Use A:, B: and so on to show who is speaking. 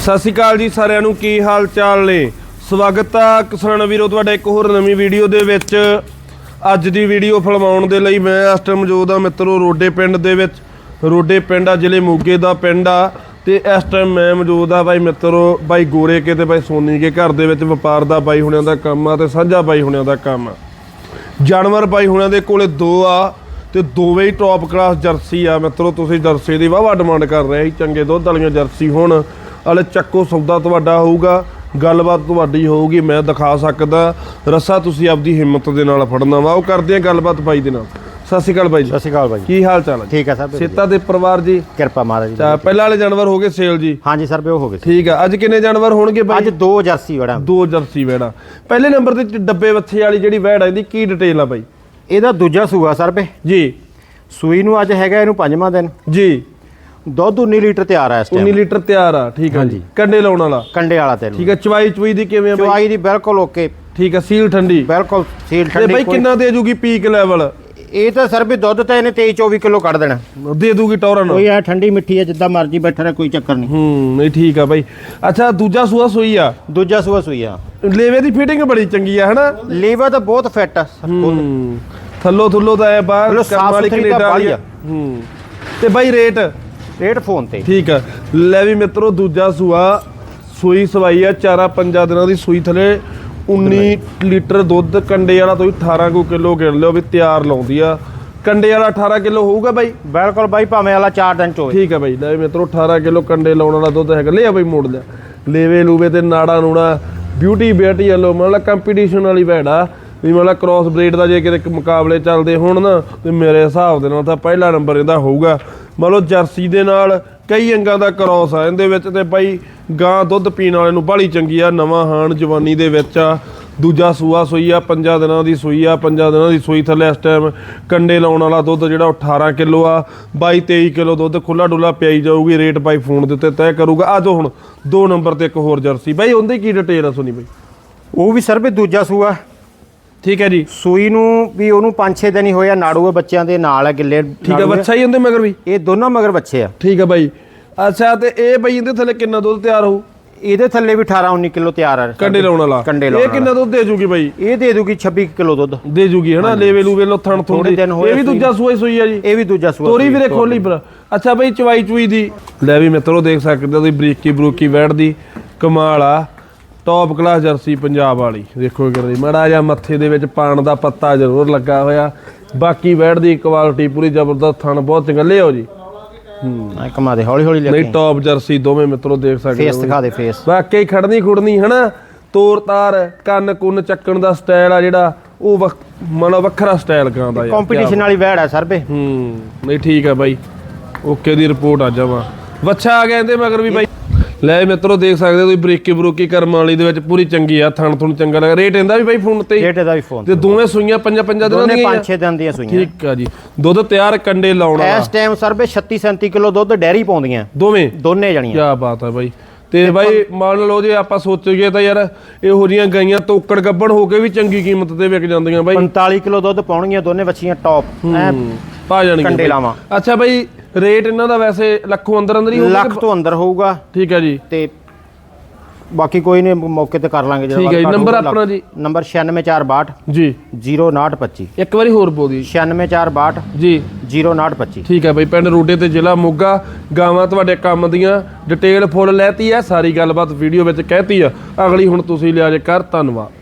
A: ਸਤਿ ਸ਼੍ਰੀ ਅਕਾਲ ਜੀ ਸਾਰਿਆਂ ਨੂੰ, ਕੀ ਹਾਲ ਚਾਲ ਨੇ? ਸਵਾਗਤ ਆ ਕਿਸਾਨ ਵੀਰੋ, ਤੁਹਾਡੇ ਇੱਕ ਹੋਰ ਨਵੀਂ ਵੀਡੀਓ ਦੇ ਵਿੱਚ। ਅੱਜ ਦੀ ਵੀਡੀਓ ਫਿਲਮਾਉਣ ਦੇ ਲਈ ਮੈਂ ਇਸ ਟਾਈਮ ਮੌਜੂਦ ਆ ਮਿੱਤਰੋ, ਰੋਡੇ ਪਿੰਡ ਦੇ ਵਿੱਚ। ਰੋਡੇ ਪਿੰਡ ਆ, ਜ਼ਿਲ੍ਹੇ ਮੋਗੇ ਦਾ ਪਿੰਡ ਆ। ਤੇ ਇਸ ਟਾਈਮ ਮੈਂ ਮੌਜੂਦ ਆ ਬਾਈ ਮਿੱਤਰੋ, ਬਾਈ ਗੋਰੇ ਕੇ ਤੇ ਬਾਈ ਸੋਨੀ ਕੇ ਘਰ ਦੇ ਵਿੱਚ, ਵਪਾਰ ਦਾ ਬਾਈ ਹੁਣਿਆਂ ਦਾ ਕੰਮ ਆ ਤੇ ਸਾਂਝਾ ਬਾਈ ਹੁਣਿਆਂ ਦਾ ਕੰਮ ਆ। ਜਾਨਵਰ ਬਾਈ ਹੁਣਿਆਂ ਦੇ ਕੋਲੇ ਦੋ ਆ ਤੇ ਦੋਵੇਂ ਹੀ ਟੌਪ ਕਲਾਸ ਜਰਸੀ ਆ। ਮਿੱਤਰੋ, ਤੁਸੀਂ ਜਰਸੀ ਦੀ ਵਾਵਾ ਡਿਮਾਂਡ ਕਰ ਰਹੇ ਸੀ ਚੰਗੇ ਦੁੱਧ ਵਾਲੀਆਂ ਜਰਸੀ ਹੋਣ। ਹਲੇ ਚੱਕੋ ਸੌਦਾ ਤੁਹਾਡਾ ਹੋਊਗਾ ਗੱਲਬਾਤ ਤੁਹਾਡੀ ਹੋਊਗੀ ਮੈਂ ਦਿਖਾ ਸਕਦਾ। ਰੱਸਾ ਤੁਸੀਂ ਆਪਦੀ ਹਿੰਮਤ ਦੇ ਨਾਲ ਫੜਨਾ ਵਾ। ਉਹ ਕਰਦੇ ਆ ਗੱਲਬਾਤ ਬਾਈ ਦੇ ਨਾਲ। ਸਤਿ ਸ਼੍ਰੀ ਅਕਾਲ ਬਾਈ ਜੀ।
B: ਸਤਿ ਸ਼੍ਰੀ ਅਕਾਲ ਭਾਈ
A: ਕੀ ਹਾਲ ਚਾਲ ਹੈ?
B: ਠੀਕ ਹੈ ਸਰ।
A: ਸੇਤਾ ਦੇ ਪਰਿਵਾਰ ਜੀ?
B: ਕਿਰਪਾ ਮਹਾਰਾਜ ਜੀ
A: ਪਹਿਲਾਂ ਵਾਲੇ ਜਾਨਵਰ ਹੋ ਗਏ ਸੇਲ ਜੀ?
B: ਹਾਂਜੀ ਸਰ ਬੇ ਹੋ ਗਏ।
A: ਠੀਕ ਆ। ਅੱਜ ਕਿੰਨੇ ਜਾਨਵਰ ਹੋਣਗੇ ਬਾਈ
B: ਅੱਜ ਦੋ ਜਰਸੀ ਵੜਾ।
A: ਦੋ ਜਰਸੀ ਵੈੜਾ। ਪਹਿਲੇ ਨੰਬਰ ਤੇ ਡੱਬੇ ਵੱਛੇ ਵਾਲੀ ਜਿਹੜੀ ਵੈੜ ਆ ਇਹਦੀ ਕੀ ਡਿਟੇਲ ਆ ਬਾਈ
B: ਇਹਦਾ ਦੂਜਾ ਸੂਆ ਸਰ ਬੇ
A: ਜੀ।
B: ਸੂਈ ਨੂੰ ਅੱਜ ਹੈਗਾ ਇਹਨੂੰ ਪੰਜਵਾਂ ਦਿਨ।
A: ਜੀ।
B: ਦੁੱਧ 19 ਲੀਟਰ ਤਿਆਰ ਹੈ ਇਸ
A: 19
B: ਟਾਈਮ
A: ਲੀਟਰ ਤਿਆਰ ਆ ਠੀਕ ਆ ਜੀ। ਕੰਡੇ ਲਾਉਣ ਵਾਲਾ।
B: ਕੰਡੇ ਵਾਲਾ ਤੇਲ
A: ਠੀਕ ਆ ਚਵਾਈ ਚੁਈ ਦੀ ਕਿਵੇਂ ਆ ਬਾਈ?
B: ਚੁਆਈ ਦੀ ਬਿਲਕੁਲ ਓਕੇ।
A: ਠੀਕ ਆ ਸੀਲ ਠੰਡੀ।
B: ਬਿਲਕੁਲ ਸੀਲ
A: ਤੇ ਬਾਈ
B: ਠੰਡੀ
A: ਕਿੰਨਾ ਦੇ ਜੂਗੀ ਪੀਕ ਲੈਵਲ
B: ਇਹ ਤਾਂ ਸਰ ਵੀ ਦੁੱਧ ਤਾਂ ਇਹਨੇ 23 24 ਕਿਲੋ ਕੱਢ ਦੇਣਾ।
A: ਦੇ ਦੂਗੀ ਟੌਰਨ।
B: ਕੋਈ ਐ ਠੰਡੀ ਮਿੱਠੀ ਹੈ ਜਿੱਦਾਂ ਮਰਜ਼ੀ ਬੈਠਾ ਰਹੇ ਕੋਈ ਚੱਕਰ ਨਹੀਂ।
A: ਹੂੰ ਨਹੀਂ ਠੀਕ ਆ ਬਾਈ। ਅੱਛਾ ਦੂਜਾ ਸੂਆ ਸੂਈ ਆ?
B: ਦੂਜਾ ਸੂਆ ਸੂਈ ਆ।
A: ਲੇਵੇ ਦੀ ਫਿਟਿੰਗ ਬੜੀ ਚੰਗੀ ਆ ਹਨਾ?
B: ਲੀਵਰ ਤਾਂ ਬਹੁਤ ਫਿੱਟ ਆ।
A: ਹੂੰ ਥੱਲੋ ਥੱਲੋ ਤਾਂ ਐ ਬਾਹਰ ਕਰਮ ਵਾਲੀ ਕੈਨੇਡਾ ਵਾਲੀ ਆ।
B: ਆ।
A: ਹੂੰ। ਤੇ ਬਾਈ ਰੇਟ?
B: ਰੇਟ ਫੋਨ ਤੇ।
A: ਠੀਕ ਆ। ਲੈ ਵੀ ਮਿੱਤਰੋ ਦੂਜਾ ਸੂਆ ਸੂਈ ਸਵਾਈ ਆ ਚਾਰਾਂ ਪੰਜਾਂ ਦਿਨਾਂ ਦੀ ਸੂਈ ਥਲੇ। 19 ਲੀਟਰ ਦੁੱਧ ਕੰਡੇ ਵਾਲਾ ਤੁਸੀਂ 18 ਕੋ ਕਿਲੋ ਗਿਣ ਲਿਓ ਵੀ ਤਿਆਰ ਲਾਉਂਦੀ ਆ। ਕੰਡੇ ਵਾਲਾ 18 ਕਿਲੋ ਹੋਊਗਾ ਬਾਈ?
B: ਬਿਲਕੁਲ ਬਾਈ ਭਾਵੇਂ ਵਾਲਾ 4 ਦਿਨ ਚ ਹੋਵੇ
A: ਠੀਕ ਆ ਬਾਈ ਲੈ ਵੀ ਮਿੱਤਰੋ 18 ਕਿਲੋ ਕੰਡੇ ਲਾਉਣ ਵਾਲਾ ਦੁੱਧ ਹੈਗਾ। ਲਿਆ ਬਾਈ ਮੋੜ ਲਿਆ। ਲੇਵੇ ਲੂਵੇ ਤੇ ਨਾੜਾ ਨੂੜਾ ਬਿਊਟੀ ਬਿਊਟੀ ਵੱਲੋਂ ਮਤਲਬ ਕੰਪੀਟੀਸ਼ਨ ਵਾਲੀ ਭੈੜਾ ਵੀ ਮਤਲਬ ਕ੍ਰਾਸ ਬਰੀਡ ਦਾ ਜੇ ਕਿਤੇ ਮੁਕਾਬਲੇ ਚੱਲਦੇ ਹੋਣ ਨਾ, ਤੇ ਮੇਰੇ ਹਿਸਾਬ ਦੇ ਨਾਲ ਤਾਂ ਪਹਿਲਾ ਨੰਬਰ ਇਹਦਾ ਹੋਊਗਾ। ਮੰਨ ਲਓ ਜਰਸੀ ਦੇ ਨਾਲ ਕਈ ਅੰਗਾਂ ਦਾ ਕ੍ਰਾਸ ਆ, ਇਹਦੇ ਵਿੱਚ ਤੇ ਬਾਈ ਗਾਂ ਦੁੱਧ ਪੀਣ ਵਾਲੇ ਨੂੰ ਬਾਹਲੀ ਚੰਗੀ ਆ, ਨਵਾਂ ਹਾਣ ਜਵਾਨੀ ਦੇ ਵਿੱਚ ਆ, ਦੂਜਾ ਸੂਆ ਸੂਈ ਆ, ਪੰਜਾਂ ਦਿਨਾਂ ਦੀ ਸੂਈ ਆ, ਪੰਜਾਂ ਦਿਨਾਂ ਦੀ ਸੂਈ ਥੱਲੇ ਇਸ ਟਾਈਮ ਕੰਡੇ ਲਾਉਣ ਵਾਲਾ ਦੁੱਧ ਜਿਹੜਾ ਉਹ 18 ਕਿਲੋ ਆ 22 23 ਕਿਲੋ ਦੁੱਧ ਖੁੱਲਾ ਡੁੱਲਾ ਪਿਆਈ ਜਾਊਗੀ ਰੇਟ ਬਾਈ ਫੋਨ ਦੇ ਉੱਤੇ ਤੈਅ ਕਰੂਗਾ। ਆ ਜੋ ਹੁਣ, ਦੋ ਨੰਬਰ ਤੇ ਇੱਕ ਹੋਰ ਜਰਸੀ ਬਾਈ ਉਹਦੀ ਕੀ ਡਿਟੇਲ ਆ, ਸੁਣੀ ਬਾਈ।
B: ਉਹ ਵੀ ਸਰ ਵੀ ਦੂਜਾ ਸੂਆ।
A: ਠੀਕ ਹੈ ਜੀ।
B: ਸੂਈ ਨੂੰ ਵੀ ਉਹਨੂੰ 5-6 ਦਿਨ ਹੀ ਹੋਇਆ ਨਾੜੂਏ ਬੱਚਿਆਂ ਦੇ ਨਾਲ ਹੈ ਗਿੱਲੇ
A: ਠੀਕ ਹੈ। ਬੱਚਾ ਹੀ ਹੁੰਦੇ ਮਗਰ ਵੀ?
B: ਇਹ ਦੋਨੋਂ ਮਗਰ ਬੱਚੇ ਆ।
A: ਠੀਕ ਹੈ ਬਾਈ। ਅੱਛਾ ਤੇ ਇਹ ਬਾਈ ਇਹਦੇ ਥੱਲੇ ਕਿੰਨਾ ਦੁੱਧ ਤਿਆਰ ਹੋਊ?
B: ਇਹਦੇ ਥੱਲੇ ਵੀ 18-19 ਕਿਲੋ ਤਿਆਰ ਆ।
A: ਕੰਡੇ ਲਾਉਣ ਵਾਲਾ।
B: ਕੰਡੇ
A: ਇਹ
B: ਲਾਉਣ
A: ਕਿੰਨਾ ਦੁੱਧ ਦੇ ਜੂਗੀ ਬਾਈ?
B: ਇਹ ਦੇ ਦੂਗੀ 26 ਕਿਲੋ ਦੁੱਧ।
A: ਦੇ ਜੂਗੀ ਹਨਾ? ਲੇਵੇ ਲੂਵੇ ਲੋ ਥਣ
B: ਥੋੜੇ। ਦਿਨ ਹੋਏ
A: ਇਹ ਵੀ
B: ਸੂਈ।
A: ਦੂਜਾ ਹੀ ਸੂਈ ਆ ਜੀ?
B: ਇਹ ਵੀ ਦੂਜਾ ਸੂਆ
A: ਤੋਰੀ
B: ਸੂਈ।
A: ਵੀਰੇ ਖੋਲੀ ਪਰ ਅੱਛਾ ਬਈ ਚਵਾਈ ਚੁਈ ਦੀ। ਲੈ ਵੀ ਮਿੱਤਰੋ ਦੇਖ ਸਕਦੇ ਹੋ ਤੁਸੀਂ ਬਰੀਕੀ ਬਰੂਕੀ ਵੈੜ ਦੀ। ਕਮਾਲ ਆ। ਟੌਪ ਕਲਾਸ ਜਰਸੀ ਪੰਜਾਬ ਵਾਲੀ। ਦੇਖੋ ਕਰਦੀ ਮੜਾ ਜਾਂ ਮੱਥੇ ਦੇ ਵਿੱਚ ਪਾਣ ਦਾ ਪੱਤਾ ਜ਼ਰੂਰ ਲੱਗਾ ਹੋਇਆ। ਬਾਕੀ ਵੈੜ ਦੀ ਕੁਆਲਿਟੀ ਪੂਰੀ ਜ਼ਬਰਦਸਤ ਥਣ ਬਹੁਤ ਚੰਗਾ ਲਿਓ ਜੀ।
B: ਆ ਕਮਾ ਦੇ ਹੌਲੀ ਹੌਲੀ ਲੈ
A: ਨਹੀਂ ਟੌਪ ਜਰਸੀ ਦੋਵੇਂ ਮਿੱਤਰੋ ਦੇਖ ਸਕਦੇ
B: ਫੇਸ
A: ਹੋ
B: ਦਿਖਾ ਦੇ ਫੇਸ
A: ਵਾਕਈ ਖੜਨੀ ਖੁੜਨੀ ਹਨਾ? ਤੋਰ ਤਾਰ ਕੰਨ ਕੁੰਨ ਚੱਕਣ ਦਾ ਸਟਾਈਲ ਆ ਜਿਹੜਾ ਉਹ ਮਤਲਬ ਵੱਖਰਾ ਸਟਾਈਲ ਗਾਉਂਦਾ ਯਾਰ
B: ਕੰਪੀਟੀਸ਼ਨ ਵਾਲੀ ਵੈੜ ਆ ਸਰ ਬੇ
A: ਹੂੰ ਨਹੀਂ ਠੀਕ ਆ ਬਾਈ। ਓਕੇ ਦੀ ਰਿਪੋਰਟ ਆ ਜਾਵਾ। ਵੱਛਾ ਆ ਗਿਆ ਇਹਦੇ ਮਗਰ ਵੀ ਬਾਈ। ਲੈ ਮਿੱਤਰੋ ਦੇਖ ਸਕਦੇ ਹੋ ਤੁਸੀਂ ਬਰੀਕੀ ਬਰੂਕੀ ਕਰਮ ਵਾਲੀ ਦੇ ਵਿੱਚ ਪੂਰੀ ਚੰਗੀ ਆ ਥਣ ਥਣ ਚੰਗਾ ਲੱਗਾ। ਰੇਟ ਇਹਦਾ ਵੀ ਬਾਈ ਫੋਨ ਤੇ?
B: ਰੇਟ ਦਾ ਵੀ ਫੋਨ
A: ਤੇ ਦੋਵੇਂ ਸੂਈਆਂ ਪੰਜਾਂ ਪੰਜਾਂ ਦਿਨਾਂ
B: ਦੋਨੇ
A: ਦੀਆਂ ਆ?
B: 5-6 ਦਿਨ ਦੀਆਂ ਸੂਈਆਂ।
A: ਠੀਕ ਆ ਜੀ। ਦੁੱਧ ਤਿਆਰ ਕੰਡੇ ਲਾਉਣ
B: ਇਸ ਟਾਈਮ ਸਰ ਬੇ 36-37 ਕਿਲੋ ਦੁੱਧ ਡੈਰੀ ਪਾਉਂਦੀਆਂ।
A: ਦੋਵੇਂ?
B: ਦੋਨੇ ਜਣੀਆਂ।
A: ਕੀ ਬਾਤ ਹੈ ਬਾਈ। ਤੇ ਬਾਈ ਮੰਨ ਲਓ ਜੇ ਆਪਾਂ ਸੋਚੀਏ ਤਾਂ ਯਾਰ ਇਹੋ ਜੀਆਂ ਗਾਈਆਂ ਤੋਕੜ ਗੱਬਣ ਹੋ ਕੇ ਵੀ ਚੰਗੀ ਕੀਮਤ ਤੇ ਵਿਕ ਜਾਂਦੀਆਂ ਬਾਈ।
B: 45 ਕਿਲੋ ਦੁੱਧ ਪਾਉਣਗੀਆਂ ਦੋਨੇ ਬੱਚੀਆਂ ਟੌਪ ਐ
A: ਪਾ ਜਾਣਗੇ
B: ਕੰਡੇ। ਲਾਵਾਂ।
A: ਅੱਛਾ ਬਾਈ ਰੇਟ ਇਹਨਾਂ ਦਾ ਵੈਸੇ ਲੱਖੋਂ ਅੰਦਰ ਅੰਦਰ ਹੀ ਹੋਊਗਾ
B: ਲੱਖ ਤੋਂ ਅੰਦਰ ਹੋਊਗਾ।
A: ਠੀਕ ਹੈ ਜੀ।
B: ਤੇ ਬਾਕੀ ਕੋਈ ਨਹੀਂ ਮੌਕੇ ਤੇ ਕਰ ਲਾਂਗੇ
A: ਠੀਕ ਹੈ ਜੀ,
B: ਘੱਟ
A: ਨੰਬਰ
B: ਹੋਊਗਾ।
A: ਆਪਣਾ ਜੀ।
B: ਨੰਬਰ 96462
A: ਜੀ।
B: 0925
A: ਇੱਕ ਵਾਰੀ ਹੋਰ ਬੋਲ ਦੀ
B: 96462
A: ਜੀ।
B: 0925
A: ਠੀਕ ਹੈ ਬਾਈ ਪਿੰਡ ਰੋਡੇ ਤੇ ਜ਼ਿਲ੍ਹਾ ਮੋਗਾ। ਗਾਵਾਂ ਤੁਹਾਡੇ ਕੰਮ ਦੀਆਂ ਡਿਟੇਲ ਫੁੱਲ ਲੈਤੀ ਹੈ ਸਾਰੀ ਗੱਲਬਾਤ ਵੀਡੀਓ ਵਿੱਚ ਕਹਿਤੀ ਆ। ਅਗਲੀ ਹੁਣ ਤੁਸੀਂ ਲਿਆ ਜੇ ਕਰ ਧੰਨਵਾਦ।